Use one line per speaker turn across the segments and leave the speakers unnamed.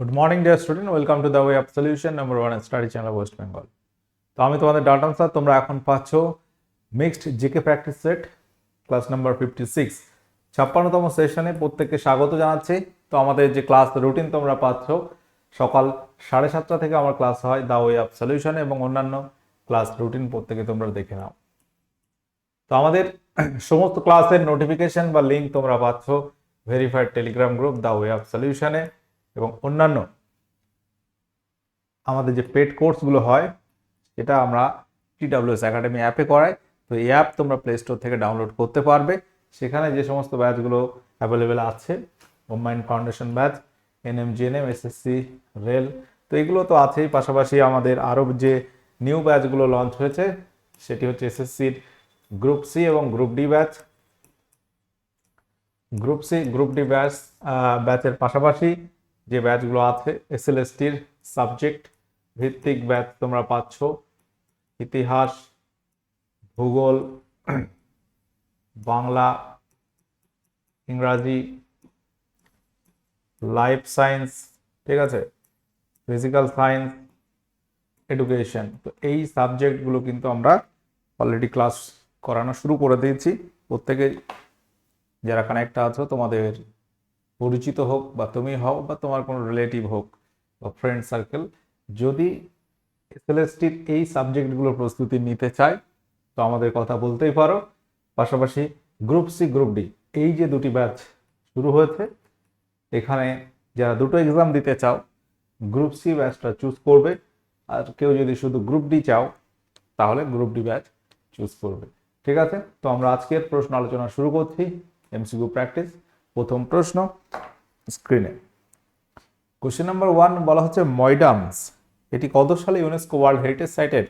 Good morning dear student welcome to the way of solution number one study channel West Bengal তো আমি তোমাদের Dutta sir তোমরা এখন পাচ্ছ mixed GK practice set class number fifty six ছাপ্পান্নতম সেশনে প্রত্যেককে স্বাগত জানাচ্ছি। তো আমাদের যে ক্লাস রুটিন তোমরা পাচ্ছ, সকাল সাড়ে সাতটা থেকে আমার ক্লাস হয় দ্য ওয়ে অফ সলিউশন এবং অন্যান্য ক্লাস রুটিন প্রত্যেকে তোমরা দেখে নাও। তো আমাদের সমস্ত ক্লাসের নোটিফিকেশন বা লিঙ্ক তোমরা পাচ্ছ verified Telegram group the way of সলিউশনে এবং অন্যান্য আমাদের যে পেড কোর্সগুলো হয় এটা আমরা টিডাব্লিউএস একাডেমি অ্যাপে করাই। তো এই অ্যাপ তোমরা প্লে স্টোর থেকে ডাউনলোড করতে পারবে। সেখানে যে সমস্ত ব্যাচগুলো অ্যাভেলেবেল আছে ওমাইন foundation batch NM GNM SSC rail তো এগুলো তো আছেই। পাশাপাশি আমাদের আরও যে নিউ ব্যাচগুলো লঞ্চ হয়েছে, সেটি হচ্ছে এসএসসির গ্রুপ সি এবং group D batch group C group D batch ব্যাচের পাশাপাশি যে ব্যাচগুলো আছে এসএলএসটির সাবজেক্ট ভিত্তিক ব্যাচ তোমরা পাচ্ছ। ইতিহাস, ভূগোল, বাংলা, ইংরাজি, লাইফ সায়েন্স, ঠিক আছে? Physical science, education. তো এই সাবজেক্টগুলো কিন্তু আমরা অলরেডি ক্লাস করানো শুরু করে দিয়েছি। প্রত্যেকে যারা কানেক্ট আছো, তোমাদের পরিচিত হোক বা তুমি হও বা তোমার কোনো রিলেটিভ হোক বা ফ্রেন্ড সার্কেল যদি এসএলএসটির এই সাবজেক্টগুলোর প্রস্তুতি নিতে চায়, তো আমাদের কথা বলতেই পারো। পাশাপাশি গ্রুপ সি গ্রুপ ডি এই যে দুটি ব্যাচ শুরু হয়েছে, এখানে যারা দুটো এক্সাম দিতে চাও গ্রুপ সি ব্যাচটা চুজ করবে। আর কেউ যদি শুধু গ্রুপ ডি চাও, তাহলে গ্রুপ ডি ব্যাচ চুজ করবে। ঠিক আছে? তো আমরা আজকের প্রশ্ন আলোচনা শুরু করছি। এমসিকিউ প্র্যাকটিস প্রথম প্রশ্ন স্ক্রিনে কোশ্চেন নাম্বার ওয়ান বলা হচ্ছে ময়ডামস। এটি কত সালে ইউনেস্কো ওয়ার্ল্ড হেরিটেজ সাইটের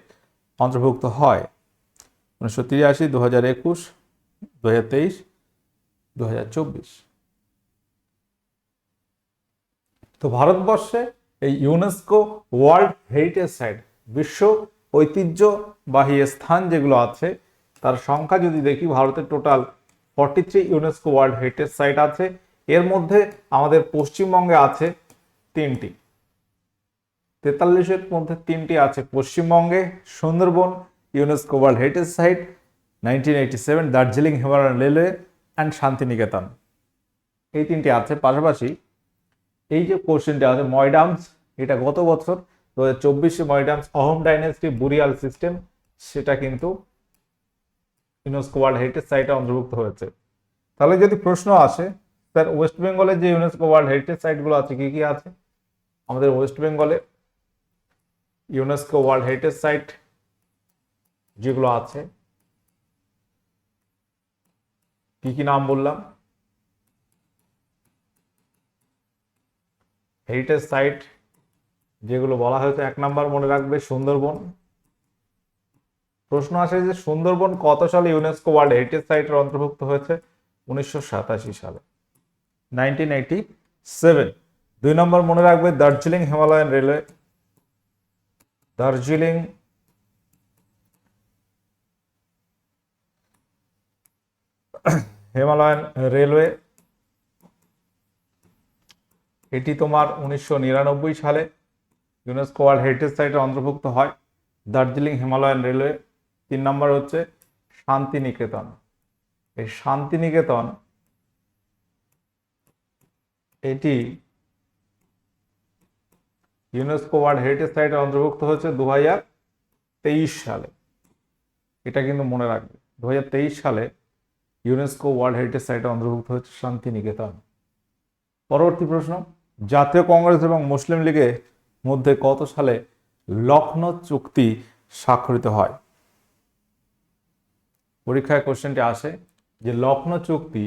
অন্তর্ভুক্ত হয়? উনিশশো তিরাশি দু হাজার একুশ দু হাজার তেইশ দু হাজার চব্বিশ। তো ভারতবর্ষে এই ইউনেস্কো ওয়ার্ল্ড হেরিটেজ সাইট বিশ্ব ঐতিহ্যবাহী স্থান যেগুলো আছে, তার সংখ্যা যদি দেখি, ভারতের total forty three UNESCO world heritage site আছে। এর মধ্যে আমাদের পশ্চিমবঙ্গে আছে তিনটি। তেতাল্লিশের মধ্যে তিনটি আছে পশ্চিমবঙ্গে। Sundarban UNESCO world heritage site nineteen eighty seven Darjeeling Himalayan railway and Shantiniketan. এই তিনটি আছে। পাশাপাশি এই যে কোশ্চেনটা আছে, ময়ডামস, এটা গত বছর দু হাজার চব্বিশে ময়ডামস অহম ডাইনেস্টি বুরিয়াল সিস্টেম, সেটা কিন্তু ইউনেস্কো ওয়ার্ল্ড হেরিটেজ সাইটে অন্তর্ভুক্ত হয়েছে। তাহলে যদি প্রশ্ন আসে স্যার ওয়েস্ট বেঙ্গলের যে ইউনেস্কো ওয়ার্ল্ড হেরিটেজ সাইটগুলো আছে, কি কি আছে? আমাদের ওয়েস্ট বেঙ্গলে ইউনেস্কো ওয়ার্ল্ড হেরিটেজ সাইট যেগুলো আছে, কি কি নাম বললাম? হেরিটেজ সাইট যেগুলো বলা হয়েছে, এক নাম্বার মনে রাখবে সুন্দরবন। প্রশ্ন আসে যে সুন্দরবন কত সালে ইউনেস্কো ওয়ার্ল্ড হেরিটেজ সাইটের অন্তর্ভুক্ত হয়েছে? উনিশশো সাতাশি সালে। Nineteen seven. দুই নম্বর মনে রাখবে, Darjeeling Himalayan railway. Darjeeling Himalayan railway, এটি তোমার উনিশশো নিরানব্বই সালে ইউনেস্কো ওয়ার্ল্ড হেরিটেজ সাইটে অন্তর্ভুক্ত হয়। দার্জিলিং হিমালয়ান রেলওয়ে তিন নম্বর হচ্ছে শান্তিনিকেতন। এই শান্তিনিকেতন, এটি ইউনেস্কো ওয়ার্ল্ড হেরিটেজ সাইটে অন্তর্ভুক্ত হয়েছে দু হাজার তেইশ সালে। এটা কিন্তু মনে রাখবে দু হাজার তেইশ সালে ইউনেস্কো ওয়ার্ল্ড হেরিটেজ সাইটে অন্তর্ভুক্ত হচ্ছে শান্তিনিকেতন। পরবর্তী প্রশ্ন, জাতীয় কংগ্রেস এবং মুসলিম লীগের মধ্যে কত সালে লখনৌ চুক্তি স্বাক্ষরিত হয়? পরীক্ষায় কোশ্চেনটি আসে যে লখনৌ চুক্তি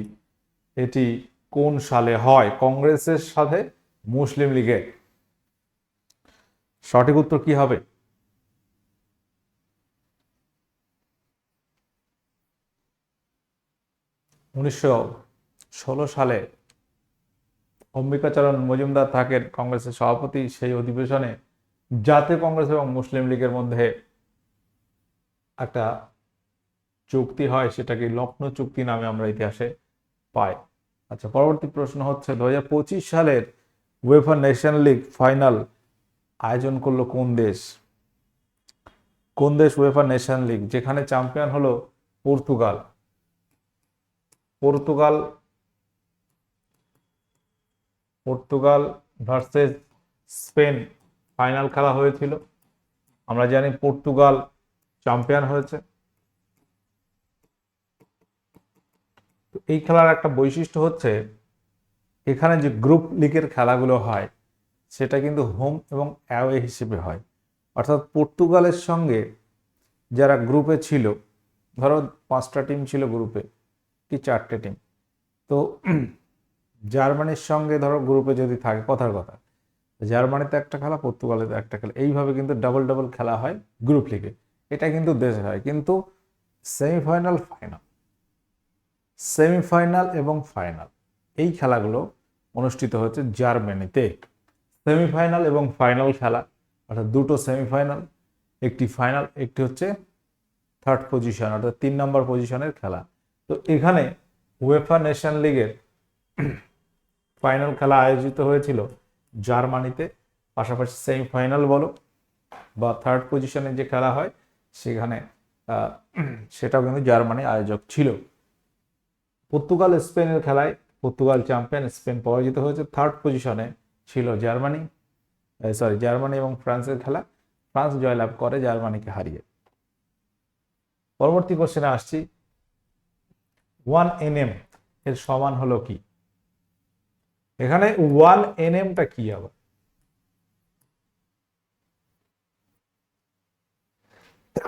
এটি কোন সালে হয়? কংগ্রেসের সাথে মুসলিম লীগের সঠিক উত্তর কি হবে? উনিশশো ষোলো সালে অম্বিকাচরণ মজুমদার থাকেন কংগ্রেসের সভাপতি। সেই অধিবেশনে জাতীয় কংগ্রেস এবং মুসলিম লীগের মধ্যে একটা চুক্তি হয় সেটাকে লখনৌ চুক্তি নামে আমরা ইতিহাসে পাই। আচ্ছা পরবর্তী প্রশ্ন হচ্ছে দু হাজার পঁচিশ সালের ওয়েফার নেশন লিগ ফাইনাল আয়োজন করল কোন দেশ? কোন দেশ ওয়েফার নেশন লিগ যেখানে চ্যাম্পিয়ন হলো Portugal. Portugal Portugal versus Spain final খেলা হয়েছিল। আমরা জানি পর্তুগাল চ্যাম্পিয়ন হয়েছে। এই খেলার একটা বৈশিষ্ট্য হচ্ছে এখানে যে গ্রুপ লিগের খেলাগুলো হয়, সেটা কিন্তু হোম এবং অ্যাওয়ে হিসেবে হয়। অর্থাৎ পর্তুগালের সঙ্গে যারা গ্রুপে ছিল, ধরো পাঁচটা টিম ছিল গ্রুপে কি চারটে টিম তো জার্মানির সঙ্গে ধরো গ্রুপে যদি থাকে, কথার কথা জার্মানিতে একটা খেলা পর্তুগালেতে একটা খেলা, এইভাবে কিন্তু ডাবল ডাবল খেলা হয় গ্রুপ লিগে এটা কিন্তু দেশে হয়, কিন্তু সেমিফাইনাল ফাইনাল সেমিফাইনাল এবং ফাইনাল। এই খেলাগুলো অনুষ্ঠিত হচ্ছে জার্মানিতে। সেমিফাইনাল এবং ফাইনাল খেলা, অর্থাৎ দুটো সেমিফাইনাল, একটি ফাইনাল, একটি হচ্ছে থার্ড পজিশন, অর্থাৎ তিন নম্বর পজিশনের খেলা। তো এখানে ওয়েফা নেশন লিগের ফাইনাল খেলা আয়োজিত হয়েছিল জার্মানিতে। পাশাপাশি সেমিফাইনাল বলো বা থার্ড পজিশনে যে খেলা হয়, সেখানে সেটাও কিন্তু জার্মানি আয়োজক ছিল। পর্তুগাল স্পেনের খেলায় পর্তুগাল চ্যাম্পিয়ন স্পেন পরাজিত হয়েছে। থার্ড পজিশনে ছিল জার্মানি সরি জার্মানি এবং ফ্রান্সের খেলা। ফ্রান্স জয়লাভ করে, জার্মানিকে হারিয়ে। পরবর্তী কোশ্চেনে আসছি। ওয়ান এনএম এর সমান হলো কি? এখানে ওয়ান এনএমটা কি আবার? তো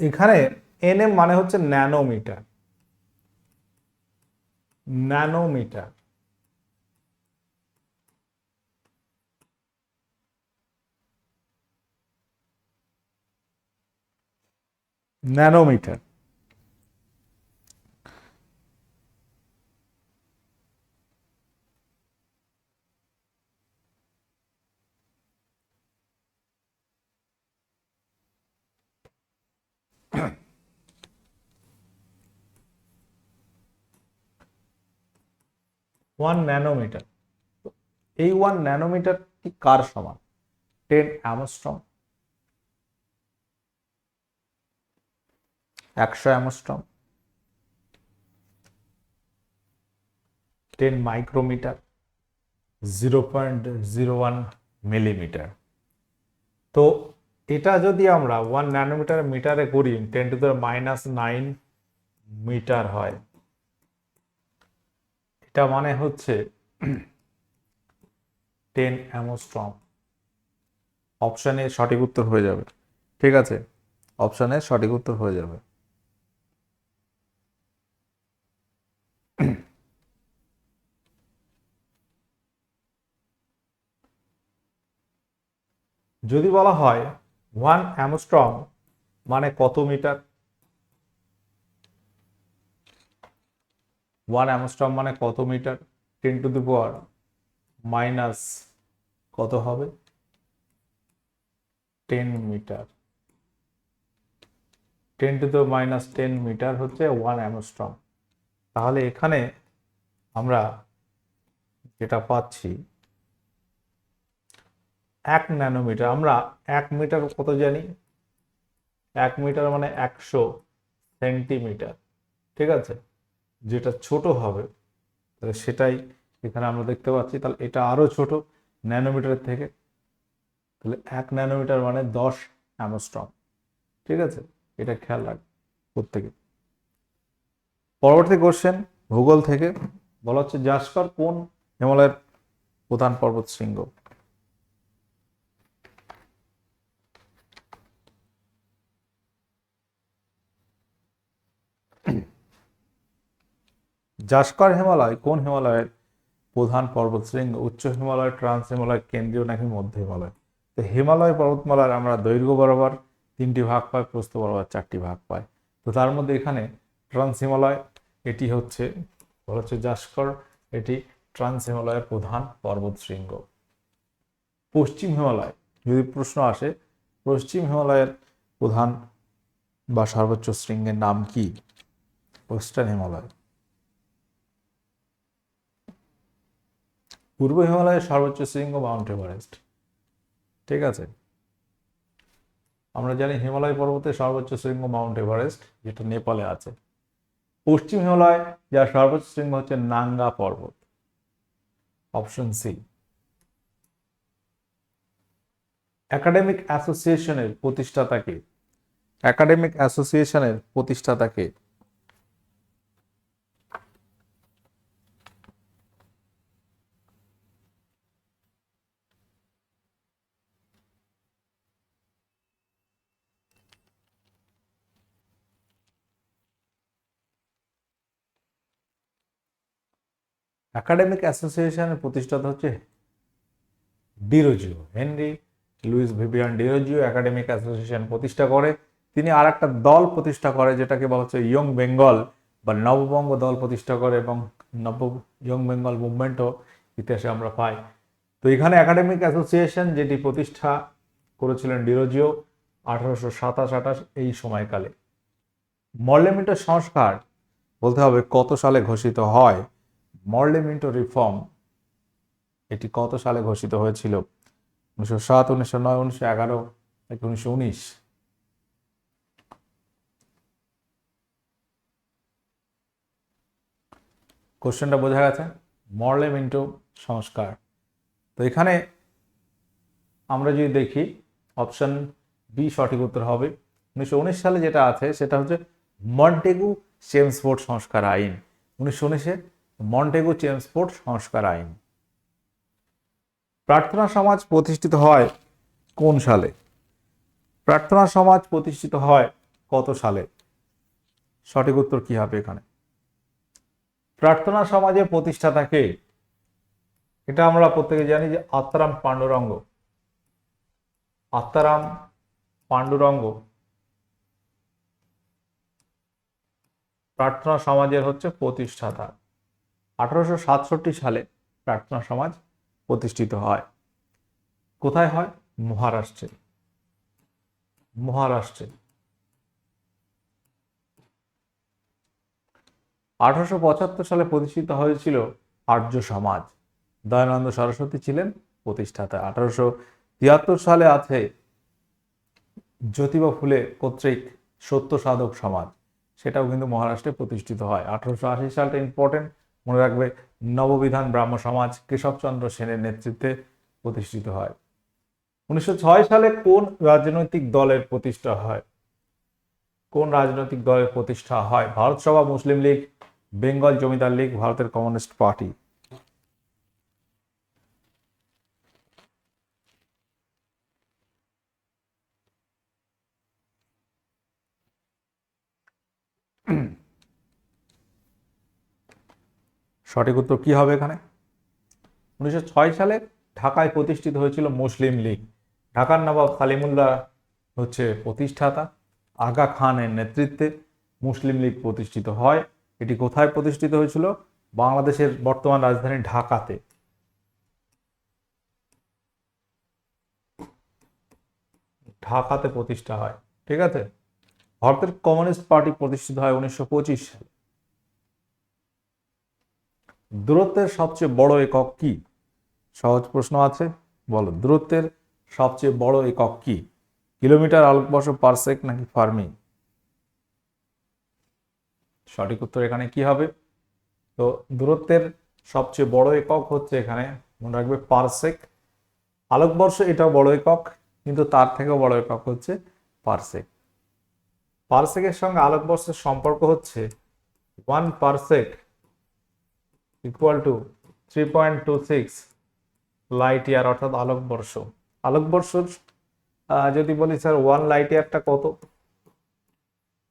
এখানে এনএম মানে হচ্ছে nanometre. Nanometre. Nanometre. One nanometre. এই ওয়ান ন্যানোমিটার কি কার সমান? টেন অ্যামস্ট্রম একশো angstrom ten micrometre. Zero point zero one millimetre. তো এটা যদি আমরা ওয়ান ন্যানোমিটার মিটারে করি, ten to the minus nine metre হয়। এটা মানে হচ্ছে টেন অ্যামোস্ট্রম অপশানে সঠিক উত্তর হয়ে যাবে। ঠিক আছে? অপশানে সঠিক উত্তর হয়ে যাবে। যদি বলা হয় ওয়ান অ্যামস্ট্রম মানে কত মিটার? ওয়ান অ্যামস্ট্রম মানে কত metre? Ten to the power minus কত হবে? Ten metre. Ten to the minus ten metre হচ্ছে ওয়ান অ্যামস্ট্রম তাহলে এখানে আমরা যেটা পাচ্ছি, এক ন্যানোমিটার। আমরা এক মিটার কত জানি? এক মিটার মানে একশো সেন্টিমিটার। ঠিক আছে? যেটা ছোট হবে, তাহলে সেটাই এখানে আমরা দেখতে পাচ্ছি। তাহলে এটা আরও ছোট ন্যানোমিটারের থেকে। তাহলে এক ন্যানোমিটার মানে দশ অ্যামস্ট্রম ঠিক আছে? এটা খেয়াল রাখ প্রত্যেকে। পরবর্তী কোশ্চেন ভূগোল থেকে। বলা হচ্ছে, জাস্কর কোন হিমালয়ের প্রধান পর্বত শৃঙ্গ? জাস্কর হিমালয় কোন হিমালয়ের প্রধান পর্বত? শৃঙ্গ, উচ্চ হিমালয়, ট্রান্স হিমালয়, কেন্দ্রীয় নাকি মধ্য হিমালয়? তো হিমালয় পর্বতমালার আমরা দৈর্ঘ্য বরাবর তিনটি ভাগ পাই, প্রস্থ বরাবর চারটি ভাগ পাই। তো তার মধ্যে এখানে ট্রান্স হিমালয়, এটি হচ্ছে হচ্ছে জাস্কর, এটি ট্রান্স হিমালয়ের প্রধান পর্বত শৃঙ্গ। পশ্চিম হিমালয়, যদি প্রশ্ন আসে, পশ্চিম হিমালয়ের প্রধান বা সর্বোচ্চ শৃঙ্গের নাম কি? ওয়েস্টার্ন হিমালয়। পূর্ব হিমালয়ের সর্বোচ্চ শৃঙ্গ মাউন্ট এভারেস্ট। ঠিক আছে? আমরা জানি হিমালয় পর্বতের সর্বোচ্চ শৃঙ্গ মাউন্ট এভারেস্ট, যেটা নেপালে আছে। পশ্চিম হিমালয়, যার সর্বোচ্চ শৃঙ্গ হচ্ছে নাঙ্গা পর্বত। Option C. একাডেমিক অ্যাসোসিয়েশনের প্রতিষ্ঠাতাকে একাডেমিক অ্যাসোসিয়েশনের প্রতিষ্ঠাতাকে একাডেমিক অ্যাসোসিয়েশনের প্রতিষ্ঠাতা হচ্ছে Derozio Henry Louis Vivian Derozio academic association প্রতিষ্ঠা করে। তিনি আর একটা দল প্রতিষ্ঠা করে, যেটাকে বলা হচ্ছে ইয়ং বেঙ্গল বা নববঙ্গ দল প্রতিষ্ঠা করে এবং নব ইয়ং বেঙ্গল মুভমেন্টও ইতিহাসে আমরা পাই। তো এখানে একাডেমিক অ্যাসোসিয়েশন যেটি প্রতিষ্ঠা করেছিলেন ডিরোজিও আঠারোশো সাতাশ আঠাশ এই সময়কালে। মর্লেমিন্টো সংস্কার বলতে হবে কত সালে ঘোষিত হয়? মর্লেমিন্টো রিফর্ম এটি কত সালে ঘোষিত হয়েছিল? উনিশশো সাত, উনিশশো নয়, উনিশশো এগারো উনিশশো উনিশ? কোশ্চেনটা বোঝা গেছে, মর্লেমিন্টো সংস্কার। তো এখানে আমরা যদি দেখি অপশন বি সঠিক উত্তর হবে। উনিশশো উনিশ সালে যেটা আছে, সেটা হচ্ছে মন্টেগু চেমসফোর্ড সংস্কার আইন। উনিশশো উনিশে মন্টেগু চেমসফোর্ড সংস্কার আইন। প্রার্থনা সমাজ প্রতিষ্ঠিত হয় কোন সালে? প্রার্থনা সমাজ প্রতিষ্ঠিত হয় কত সালে? সঠিক উত্তর কি হবে এখানে? প্রার্থনা সমাজের প্রতিষ্ঠাতাকে এটা আমরা প্রত্যেকে জানি যে আত্মারাম পাণ্ডুরঙ্গ। আত্মারাম পাণ্ডুরঙ্গ। প্রার্থনা সমাজের হচ্ছে প্রতিষ্ঠাতা। আঠারোশো সাতষট্টি সালে প্রার্থনা সমাজ প্রতিষ্ঠিত হয়। কোথায় হয়? মহারাষ্ট্রে। মহারাষ্ট্রে। আঠারোশো পঁচাত্তর সালে প্রতিষ্ঠিত হয়েছিল আর্য সমাজ। দয়ানন্দ সরস্বতী ছিলেন প্রতিষ্ঠাতা। আঠারোশো তিয়াত্তর সালে আছে জ্যোতিবা ফুলে কর্তৃক সত্য সাধক সমাজ। সেটাও কিন্তু মহারাষ্ট্রে প্রতিষ্ঠিত হয়। আঠারোশো আশি সালটা ইম্পর্টেন্ট মনে রাখবে, নববিধান ব্রাহ্ম সমাজ কেশবচন্দ্র সেনের নেতৃত্বে প্রতিষ্ঠিত হয়। উনিশশো ছয় সালে কোন রাজনৈতিক দলের প্রতিষ্ঠা হয়? কোন রাজনৈতিক দলের প্রতিষ্ঠা হয়? ভারত সভা, মুসলিম লীগ, বেঙ্গল জমিদার লীগ, ভারতের কমিউনিস্ট পার্টি। সঠিক উত্তর কি হবে এখানে? উনিশশো ছয় সালে ঢাকায় প্রতিষ্ঠিত হয়েছিল মুসলিম লীগ। ঢাকার নবাব সালিমুল্লাহ হচ্ছে প্রতিষ্ঠাতা। আগা খানের নেতৃত্বে মুসলিম লীগ প্রতিষ্ঠিত হয়। এটি কোথায় প্রতিষ্ঠিত হয়েছিল? বাংলাদেশের বর্তমান রাজধানী ঢাকাতে। ঢাকাতে প্রতিষ্ঠা হয়, ঠিক আছে? ভারতের কমিউনিস্ট পার্টি প্রতিষ্ঠিত হয় উনিশশো পঁচিশ সালে। দূরত্বের সবচেয়ে বড় একক কি? সহজ প্রশ্ন আছে। বলো, দূরত্বের সবচেয়ে বড় একক কি? কিলোমিটার আলোকবর্ষ পারসেক নাকি ফার্মি? সঠিক উত্তর এখানে কি হবে? তো দূরত্বের সবচেয়ে বড় একক হচ্ছে এখানে, মনে রাখবে পারসেক আলোকবর্ষ এটাও বড় একক, কিন্তু তার থেকেও বড় একক হচ্ছে পারসেক পারসেকের সঙ্গে আলোকবর্ষের সম্পর্ক হচ্ছে one parsec equal to three point two six light year অর্থাৎ আলোকবর্ষ আলোকবর্ষ আহ, যদি বলি স্যার ওয়ান লাইট ইয়ারটা কত?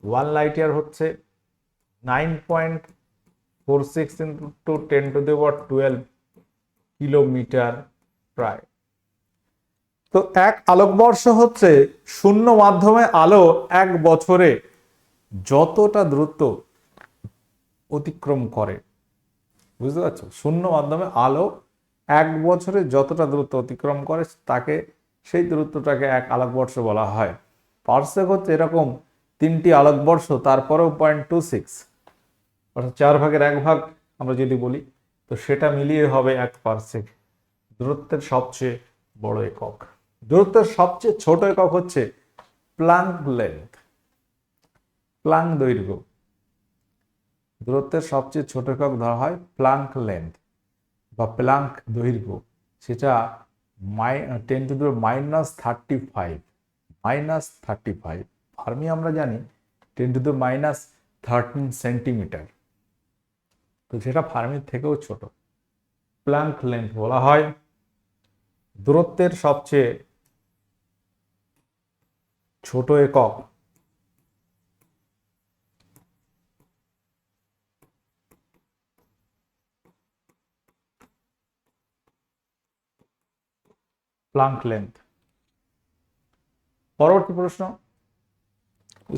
ওয়ান লাইট ইয়ার হচ্ছে nine point four six into ten to the power twelve kilometre প্রায়। তো এক আলোকবর্ষ হচ্ছে শূন্য মাধ্যমে আলো এক বছরে যতটা দ্রুত অতিক্রম করে। বুঝতে পারছ? শূন্য মাধ্যমে আলো এক বছরে যতটা দূরত্ব অতিক্রম করে, তাকে সেই দূরত্বটাকে এক আলোকবর্ষ বলা হয়। পার্সেক হচ্ছে এরকম তিনটি আলোকবর্ষ, তারপরেও পয়েন্ট টু সিক্স অর্থাৎ চার ভাগের এক ভাগ আমরা যদি বলি, তো সেটা মিলিয়ে হবে এক পার্সেক দূরত্বের সবচেয়ে বড় একক। দূরত্বের সবচেয়ে ছোট একক হচ্ছে প্লাঙ্ক লেন্থ প্লাঙ্ক দৈর্ঘ্য। দূরত্বের সবচেয়ে ছোট একক ধরা হয় প্লাঙ্ক লেন্থ বা প্লাঙ্ক দৈর্ঘ্য। সেটা মাই, ten to the minus thirty five, minus thirty five. Fermi আমরা জানি ten to the minus thirteen centimetre. তো সেটা ফার্মির থেকেও ছোট। প্লাঙ্ক লেন্থ বলা হয়। দূরত্বের সবচেয়ে ছোট একক প্লাঙ্ক লেন্থ। পরবর্তী প্রশ্ন,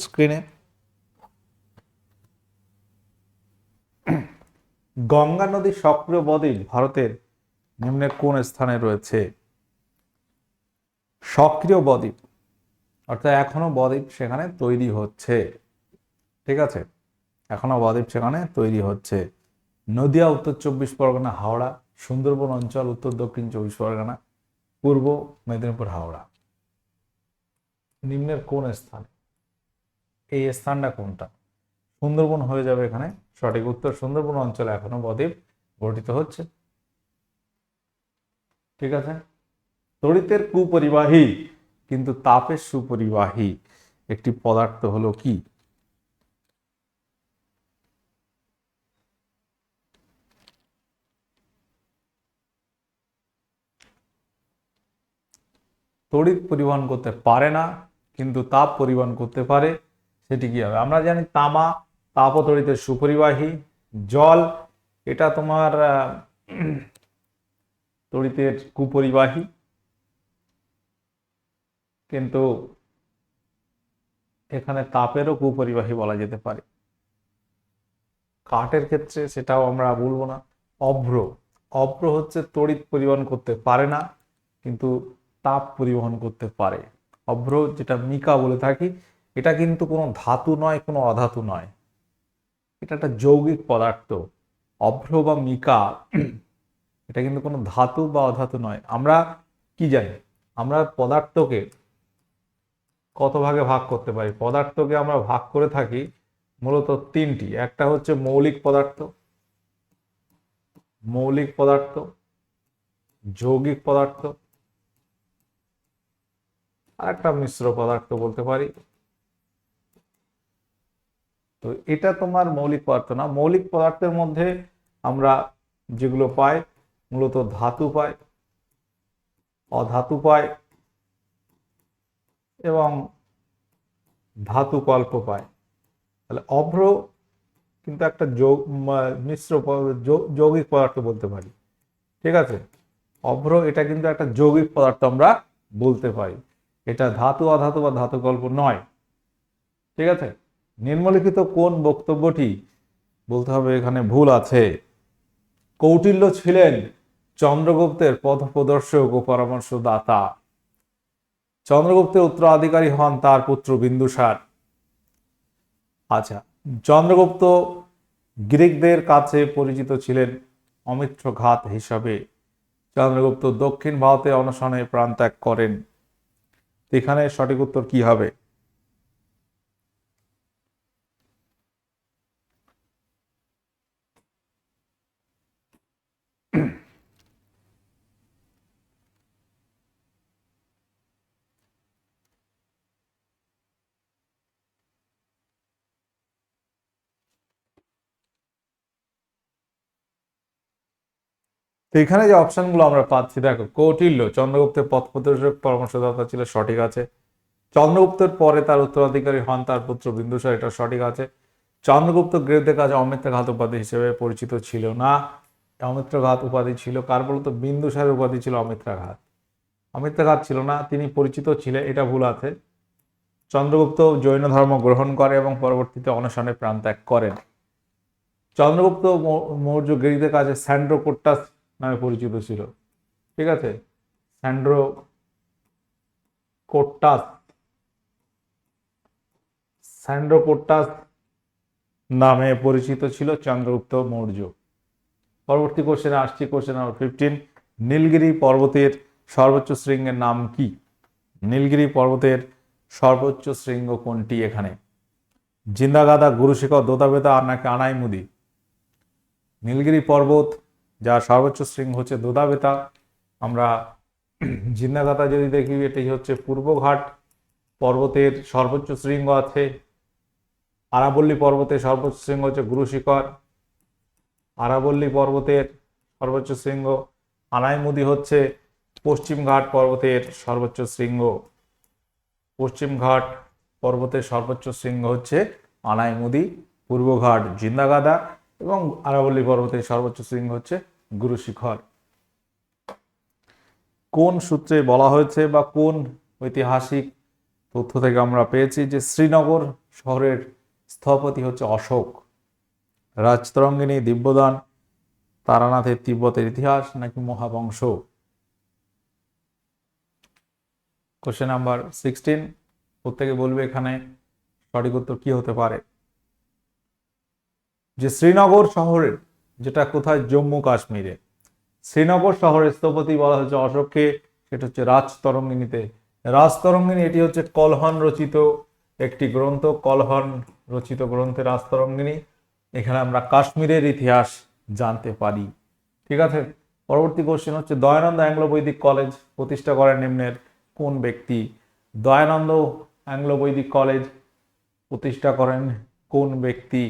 স্ক্রিনে। গঙ্গা নদী সক্রিয় বদ্বীপ ভারতের নিম্নে কোন স্থানে রয়েছে? সক্রিয় বদ্বীপ, অর্থাৎ এখনও বদ্বীপ সেখানে তৈরি হচ্ছে। ঠিক আছে? এখনও বদ্বীপ সেখানে তৈরি হচ্ছে। নদিয়া, উত্তর চব্বিশ পরগনা, হাওড়া, সুন্দরবন অঞ্চল, উত্তর দক্ষিণ চব্বিশ পরগনা পূর্ব মেদিনীপুর হাওড়া। নিম্নের কোন স্থানে? এই স্থানটা কোনটা? সুন্দরবন হয়ে যাবে এখানে। সঠিক উত্তর সুন্দরবন অঞ্চলে এখনও বদ্বীপ গঠিত হচ্ছে। ঠিক আছে? তড়িতের কুপরিবাহী, কিন্তু তাপের সুপরিবাহী একটি পদার্থ হলো কি? তড়িৎ পরিবহন করতে পারে না, কিন্তু তাপ পরিবহন করতে পারে, সেটি কি হবে? আমরা জানি তামা তাপ তড়িতের সুপরিবাহী, জল এটা তোমার তড়িতের কুপরিবাহী। কিন্তু এখানে তাপেরও কুপরিবাহী বলা যেতে পারে। কাঠের ক্ষেত্রে সেটাও আমরা বলব না। অভ্র অভ্র হচ্ছে তড়িৎ পরিবহন করতে পারে না, কিন্তু তাপ পরিবহন করতে পারে। অভ্র যেটা মিকা বলে থাকি, এটা কিন্তু কোনো ধাতু নয়, কোনো অধাতু নয়। এটা একটা যৌগিক পদার্থ। অভ্র বা মিকা, এটা কিন্তু কোনো ধাতু বা অধাতু নয়। আমরা কি জানি? আমরা পদার্থকে কত ভাগে ভাগ করতে পারি? পদার্থকে আমরা ভাগ করে থাকি মূলত তিনটি। একটা হচ্ছে মৌলিক পদার্থ মৌলিক পদার্থ, যৌগিক পদার্থ আর একটা মিশ্র পদার্থ বলতে পারি। তো এটা তোমার মৌলিক পদার্থ না। মৌলিক পদার্থের মধ্যে আমরা যেগুলো পাই, মূলত ধাতু পাই অধাতু পাই এবং ধাতু কল্প পায়। তাহলে অভ্র কিন্তু একটা যৌ ম- মিশ্র যৌগিক পদার্থ বলতে পারি। ঠিক আছে? অভ্র এটা কিন্তু একটা যৌগিক পদার্থ আমরা বলতে পারি। এটা ধাতু, অধাতু বা ধাতু কল্প নয়। ঠিক আছে? নিম্নলিখিত কোন বক্তব্যটি, বলতে হবে এখানে ভুল আছে। কৌটিল্য ছিলেন চন্দ্রগুপ্তের পথপ্রদর্শক ও পরামর্শদাতা। চন্দ্রগুপ্তের উত্তরাধিকারী হন তার পুত্র বিন্দুসার। আচ্ছা চন্দ্রগুপ্ত গ্রিকদের কাছে পরিচিত ছিলেন অমিত্র ঘাত হিসাবে। চন্দ্রগুপ্ত দক্ষিণ ভারতে অনশনে প্রাণ ত্যাগ করেন। এখানে সঠিক উত্তর কি হবে? তো এখানে যে অপশনগুলো আমরা পাচ্ছি, দেখো, কৌটিল্য, চন্দ্রগুপ্তের পথ প্রদর্শক পরামর্শদাতা ছিল, সঠিক আছে। চন্দ্রগুপ্তের পরে তার উত্তরাধিকারী হন তার পুত্র বিন্দুসার, এটা সঠিক আছে। চন্দ্রগুপ্ত গ্রেকদের কাছে অমিত্রঘাত উপাধি হিসেবে পরিচিত ছিল না। অমিত্রঘাত উপাধি ছিল, কার বলতো? বিন্দুসারের উপাধি ছিল অমিত্রাঘাত অমিত্রাঘাত ছিল না, তিনি পরিচিত ছিলেন, এটা ভুল আছে। চন্দ্রগুপ্ত জৈন ধর্ম গ্রহণ করে এবং পরবর্তীতে অনশনে প্রাণ ত্যাগ করেন। চন্দ্রগুপ্ত মৌর্য গ্রিকদের কাছে স্যান্ড্রোকোট্টাস নামে পরিচিত ছিল। ঠিক আছে? স্যান্ড্রো কোট্টাস। স্যান্ড্রোকোট্টাস নামে পরিচিত ছিল চন্দ্রগুপ্ত মৌর্য। পরবর্তী কোশ্চেনে আসছি কোশ্চেন নাম্বার ফিফটিন নীলগিরি পর্বতের সর্বোচ্চ শৃঙ্গের নাম কি? নীলগিরি পর্বতের সর্বোচ্চ শৃঙ্গ কোনটি এখানে? জিন্দাগাদা, গুরুশিখর দোদাবেদা আর নাকি আনাইমুদি? নীলগিরি পর্বত যার সর্বোচ্চ শৃঙ্গ হচ্ছে দোদাবেতা। আমরা জিন্দাগাতা যদি দেখি এটি হচ্ছে পূর্বঘাট পর্বতের সর্বোচ্চ শৃঙ্গ আছে। আরাবল্লী পর্বতের সর্বোচ্চ শৃঙ্গ হচ্ছে গুরুশিখর আরাবল্লী পর্বতের সর্বোচ্চ শৃঙ্গ, আনাইমুদি হচ্ছে পশ্চিমঘাট পর্বতের সর্বোচ্চ শৃঙ্গ। পশ্চিমঘাট পর্বতের সর্বোচ্চ শৃঙ্গ হচ্ছে আনাইমুদি, পূর্বঘাট জিন্দাগাদা এবং আরাবল্লী পর্বতের সর্বোচ্চ শৃঙ্গ হচ্ছে গুরুশিখর কোন সূত্রে বলা হয়েছে বা কোন ঐতিহাসিক তথ্য থেকে আমরা পেয়েছি যে শ্রীনগর শহরের স্থপতি হচ্ছে অশোক? রাজতরঙ্গিনী দিব্যদান, তারানাথের তিব্বতের ইতিহাস নাকি মহাবংশ? কোশ্চেন নাম্বার সিক্সটিন প্রত্যেকে বলবে এখানে সঠিক উত্তর কি হতে পারে? যে শ্রীনগর শহরের যেটা কোথায়? জম্মু কাশ্মীরে। শ্রীনগর শহরের স্থপতি বলা হয়েছে অশোককে, সেটা হচ্ছে রাজতরঙ্গিনীতে রাজতরঙ্গিনী এটি হচ্ছে কলহন রচিত একটি গ্রন্থ। কলহন রচিত গ্রন্থে রাজতরঙ্গিনী এখানে আমরা কাশ্মীরের ইতিহাস জানতে পারি। ঠিক আছে? পরবর্তী কোশ্চেন হচ্ছে, দয়ানন্দ অ্যাংলো বৈদিক কলেজ প্রতিষ্ঠা করেন নিম্নের কোন ব্যক্তি? দয়ানন্দ অ্যাংলো বৈদিক কলেজ প্রতিষ্ঠা করেন কোন ব্যক্তি?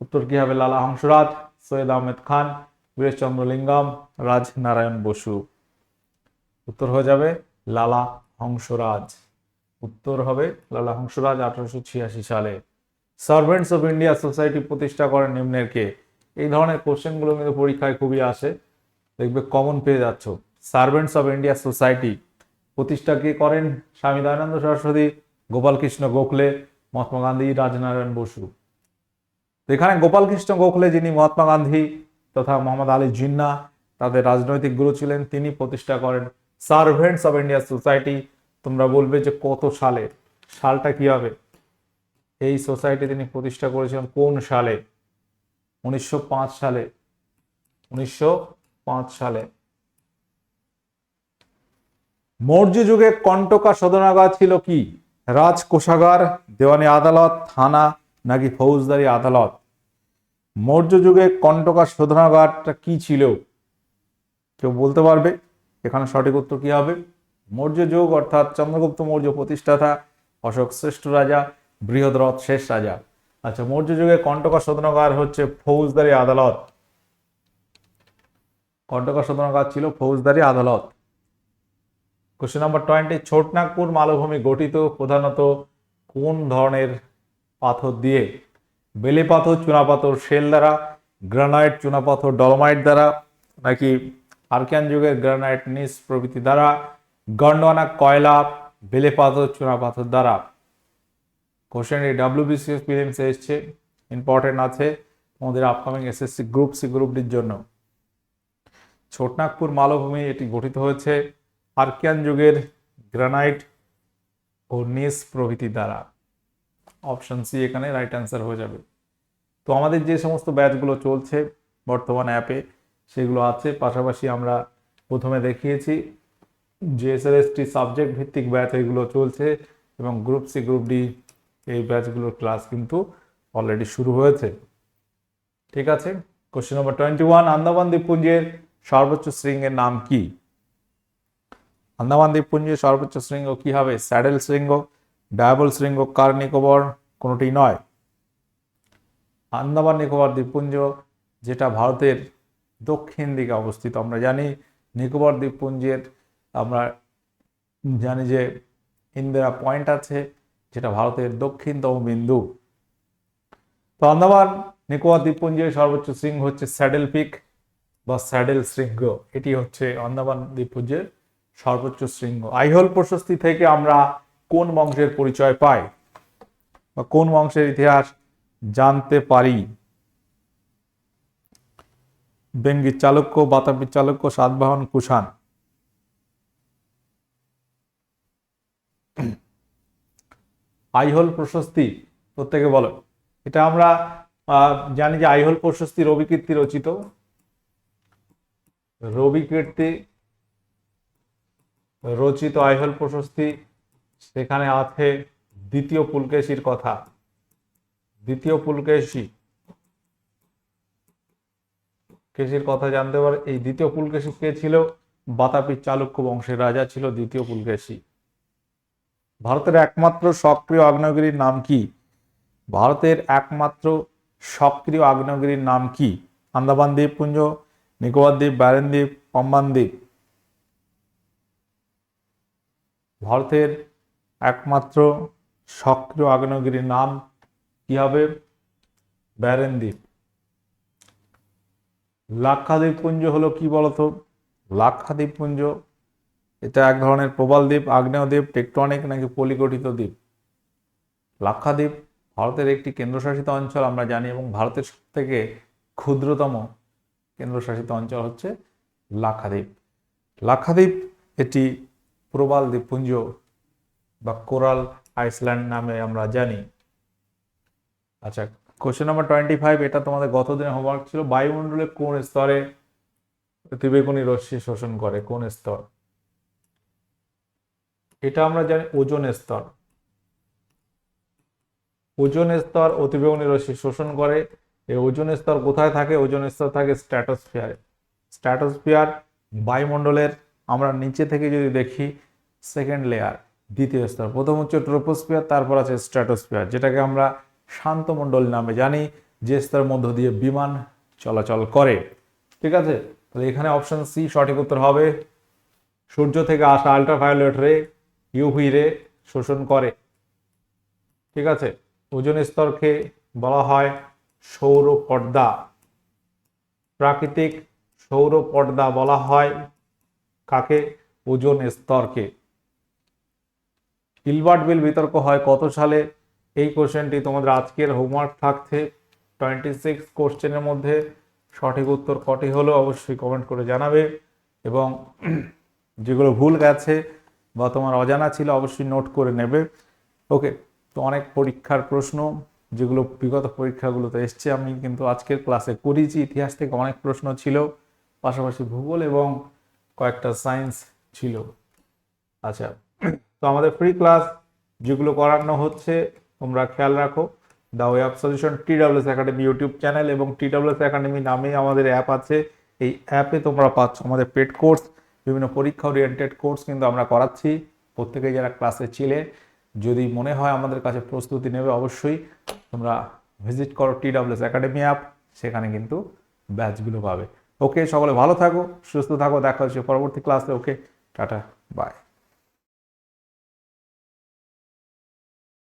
উত্তর কি হবে? লালা হংসরাজ। সৈয়দ আহমেদ খান বীরেশচন্দ্র লিঙ্গম, রাজনারায়ণ বসু। উত্তর হয়ে যাবে লালা হংসরাজ। উত্তর হবে লালা হংসরাজ আঠারোশো ছিয়াশি সালে। সার্ভেন্টস অফ ইন্ডিয়া সোসাইটি প্রতিষ্ঠা করেন নিম্নের কে। এই ধরনের কোশ্চেনগুলো কিন্তু পরীক্ষায় খুবই আসে। দেখবে কমন পেয়ে যাচ্ছ। সার্ভেন্টস অফ ইন্ডিয়া সোসাইটি প্রতিষ্ঠা কে করেন? স্বামী দয়ানন্দ সরস্বতী, গোপালকৃষ্ণ গোখলে, মহাত্মা গান্ধী, রাজনারায়ণ বসু। এখানে গোপালকৃষ্ণ গোখলে যিনি মহাত্মা গান্ধী তথা মোহাম্মদ আলী জিন্না তাদের রাজনৈতিক গুরু ছিলেন, তিনি প্রতিষ্ঠা করেন সার্ভেন্টস অফ ইন্ডিয়া সোসাইটি। তোমরা বলবে যে কত সালে? সালটা কি হবে? এই সোসাইটি তিনি প্রতিষ্ঠা করেছিলেন কোন সালে? উনিশশো পাঁচ সালে। উনিশশো পাঁচ সালে। মৌর্য যুগে কণ্টকা শোধনাগার ছিল কি? রাজ কোষাগার, দেওয়ানি আদালত, থানা নাকি ফৌজদারি আদালত? মৌর্য যুগে কণ্টকা শোধনাগারটা কি ছিল? কেউ বলতে পারবে? এখানে সঠিক উত্তর কি হবে? মৌর্য যুগ অর্থাৎ চন্দ্রগুপ্ত মৌর্য প্রতিষ্ঠাতা, অশোক শ্রেষ্ঠ রাজা, বৃহদ্রথ শেষ রাজা। আচ্ছা মৌর্য যুগে কণ্টকা শোধনাগার হচ্ছে ফৌজদারি আদালত। কণ্টকা শোধনাগার ছিল ফৌজদারি আদালত। কোশ্চেন নাম্বার টোয়েন্টি ছোটনাগপুর মালভূমি গঠিত প্রধানত কোন ধরনের পাথর দিয়ে, বেলে পাথর, চুনাপাথর, শেল দ্বারা, গ্রানাইট, চুনাপাথর, ডলমাইট দ্বারা, নাকি আর্কিয়ান যুগের গ্রানাইট, নিস প্রভৃতি দ্বারা গন্ডওয়ানা কয়লা, বেলে পাথর, চুনাপাথর দ্বারা। কোশ্চেন এই ডাব্লিউবিসিএস প্রিলিমসে এসছে ইম্পর্টেন্ট আছে তোমাদের আপকামিং এসএসসি গ্রুপ সি গ্রুপটির জন্য। ছোটনাগপুর মালভূমি এটি গঠিত হয়েছে আর্কিয়ান যুগের গ্রানাইট ও নিস প্রভৃতি দ্বারা। অপশন সি এখানে রাইট অ্যান্সার হয়ে যাবে। তো আমাদের যে সমস্ত ব্যাচগুলো চলছে বর্তমান অ্যাপে সেগুলো আছে। পাশাপাশি আমরা প্রথমে দেখিয়েছি যে এসএলএসটি সাবজেক্ট ভিত্তিক ব্যাচ এগুলো চলছে এবং গ্রুপ সি গ্রুপ ডি এই ব্যাচগুলোর ক্লাস কিন্তু অলরেডি শুরু হয়েছে। ঠিক আছে? কোশ্চেন নম্বর টোয়েন্টি ওয়ান আন্দামান দ্বীপপুঞ্জের সর্বোচ্চ শৃঙ্গের নাম কি? আন্দামান দ্বীপপুঞ্জের সর্বোচ্চ শৃঙ্গ কি হবে? স্যাডেল শৃঙ্গ। ডায়াবল শৃঙ্গ কার নিকোবর? কোনোটি নয়। আন্দামান নিকোবর দ্বীপপুঞ্জ, যেটা ভারতের দক্ষিণ দিকে অবস্থিত। আমরা জানি নিকোবর দ্বীপপুঞ্জের, আমরা জানি যে ইন্দিরা পয়েন্ট আছে, যেটা ভারতের দক্ষিণতম বিন্দু। তো আন্দামান নিকোবর দ্বীপপুঞ্জের সর্বোচ্চ শৃঙ্গ হচ্ছে স্যাডেল পিক বা স্যাডেল শৃঙ্গ। এটি হচ্ছে আন্দামান দ্বীপপুঞ্জের সর্বোচ্চ শৃঙ্গ। আইহোল প্রশস্তি থেকে আমরা কোন বংশের পরিচয় পাই? বা কোন বংশের ইতিহাস জানতে পারি? বেঙ্গি চালুক্য বাতাবি চালুক্য, সাতবাহন, কুষাণ। আইহোল প্রশস্তি প্রত্যেকে বলো। এটা আমরা জানি যে আইহোল প্রশস্তি রবি কীর্তি রচিত। রবি কীর্তি রচিত আইহল প্রশস্তি সেখানে আছে দ্বিতীয় পুলকেশীর কথা। দ্বিতীয় পুলকেশী। কেশীর কথা জানতে পারে, এই দ্বিতীয় পুলকেশী কে ছিল? বাতাপি চালুক্য বংশের রাজা ছিল দ্বিতীয় পুলকেশী। ভারতের একমাত্র সক্রিয় আগ্নেয়গিরির নাম কি? ভারতের একমাত্র সক্রিয় আগ্নেয়গিরির নাম কি? আন্দামান দ্বীপপুঞ্জ নিকোবর দ্বীপ, ব্যারেন দ্বীপ, পম্বান দ্বীপ। ভারতের একমাত্র সক্রিয় আগ্নেয়গিরির নাম কি হবে? ব্যারেন দ্বীপ লাক্ষাদ্বীপ পুঞ্জ হলো কি বলতো? লাক্ষাদ্বীপ পুঞ্জ এটা এক ধরনের প্রবাল দ্বীপ, আগ্নেয় দ্বীপ, টেকটনিক নাকি পলিগঠিত দ্বীপ? লাক্ষাদ্বীপ ভারতের একটি কেন্দ্রশাসিত অঞ্চল, আমরা জানি, এবং ভারতের থেকে ক্ষুদ্রতম কেন্দ্রশাসিত অঞ্চল হচ্ছে লাক্ষাদ্বীপ। লাক্ষাদ্বীপ এটি প্রবাল দ্বীপপুঞ্জ। বা কোরাল আইসল্যান্ড নামে আমরা জানি। আচ্ছা কোশ্চেন নাম্বার টোয়েন্টি ফাইভ এটা তোমাদের গত দিনে হোমওয়ার্ক ছিল, বায়ুমণ্ডলে কোন স্তরে অতিবেগুনি রশ্মি শোষণ করে? কোন স্তর? এটা আমরা জানি ওজন স্তর। ওজন স্তর অতিবেগুনি রশ্মি শোষণ করে, এই ওজন স্তর কোথায় থাকে? ওজন স্তর থাকে স্ট্র্যাটোস্ফিয়ারে স্ট্র্যাটোস্ফিয়ার বায়ুমণ্ডলের, আমরা নিচে থেকে যদি দেখি সেকেন্ড লেয়ার দ্বিতীয় স্তর। প্রথম হচ্ছে ট্রোপোস্ফিয়ার তারপর আছে স্ট্র্যাটোস্ফিয়ার যেটাকে আমরা শান্তমণ্ডল নামে জানি, যে স্তরের মধ্য দিয়ে বিমান চলাচল করে। ঠিক আছে? তাহলে এখানে অপশন সি সঠিক উত্তর হবে, সূর্য থেকে আসা আল্ট্রাভায়োলেট রে ইউভি রে শোষণ করে। ঠিক আছে? ওজন স্তরকে বলা হয় সৌর পর্দা। প্রাকৃতিক সৌর পর্দা বলা হয় কাকে? ওজন স্তরকে। হিলবার্ট বিল বিতর্ক হয়, কত সালে? এই কোশ্চেনটি তোমাদের আজকের হোমওয়ার্ক থাকছে। টোয়েন্টি সিক্স কোশ্চেনের মধ্যে সঠিক উত্তর কটি হলো অবশ্যই কমেন্ট করে জানাবে। এবং যেগুলো ভুল গেছে বা তোমার অজানা ছিল অবশ্যই নোট করে নেবে। ওকে তো অনেক পরীক্ষার প্রশ্ন, যেগুলো বিগত পরীক্ষাগুলোতে এসছে, আমি কিন্তু আজকের ক্লাসে করিয়েছি ইতিহাস থেকে অনেক প্রশ্ন ছিল, পাশাপাশি ভূগোল এবং কয়েকটা সায়েন্স ছিল। আচ্ছা তো আমাদের ফ্রি ক্লাস যেগুলো করানো হচ্ছে, তোমরা খেয়াল রাখো। The way of solution T WS academy YouTube channel এবং টি ডাব্লিউএস একাডেমি নামে আমাদের অ্যাপ আছে। এই অ্যাপে তোমরা পাচ্ছ আমাদের পেড কোর্স বিভিন্ন পরীক্ষা ওরিয়েন্টেড কোর্স কিন্তু আমরা করাচ্ছি। প্রত্যেকেই যারা ক্লাসে ছিলে, যদি মনে হয় আমাদের কাছে প্রস্তুতি নেবে, অবশ্যই তোমরা ভিজিট করো টি ডাব্লিউএস একাডেমি অ্যাপ সেখানে কিন্তু ব্যাচগুলো পাবে। ওকে সকলে ভালো থাকো, সুস্থ থাকো, দেখা হচ্ছে পরবর্তী ক্লাসে ওকে টাটা বাই